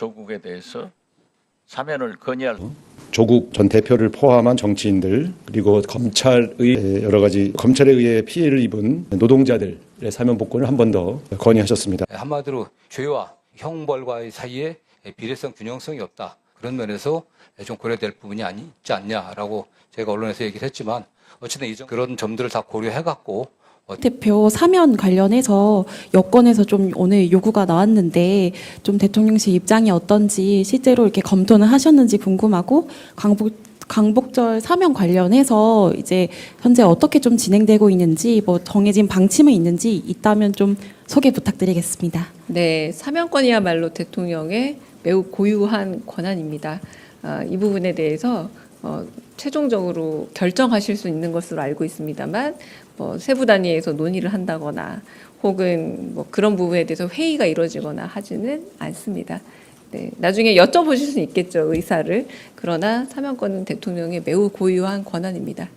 조국에 대해서 사면을 건의할 조국 전 대표를 포함한 정치인들 그리고 검찰의 여러 가지 검찰에 의해 피해를 입은 노동자들의 사면 복권을 한 번 더 건의하셨습니다. 한마디로 죄와 형벌과의 사이에 비례성 균형성이 없다. 그런 면에서 좀 고려될 부분이 아니 있지 않냐라고 제가 언론에서 얘기를 했지만 어쨌든 그런 점들을 다 고려해갖고 대표 사면 관련해서 여권에서 좀 오늘 요구가 나왔는데 좀 대통령실 입장이 어떤지 실제로 이렇게 검토는 하셨는지 궁금하고 광복 광복절 사면 관련해서 이제 현재 어떻게 좀 진행되고 있는지 뭐 정해진 방침은 있는지 있다면 좀 소개 부탁드리겠습니다. 네, 사면권이야말로 대통령의 매우 고유한 권한입니다. 아, 이 부분에 대해서 어, 최종적으로 결정하실 수 있는 것으로 알고 있습니다만 뭐 세부 단위에서 논의를 한다거나 혹은 뭐 그런 부분에 대해서 회의가 이루어지거나 하지는 않습니다. 네, 나중에 여쭤보실 수 있겠죠 의사를 그러나 사면권은 대통령의 매우 고유한 권한입니다.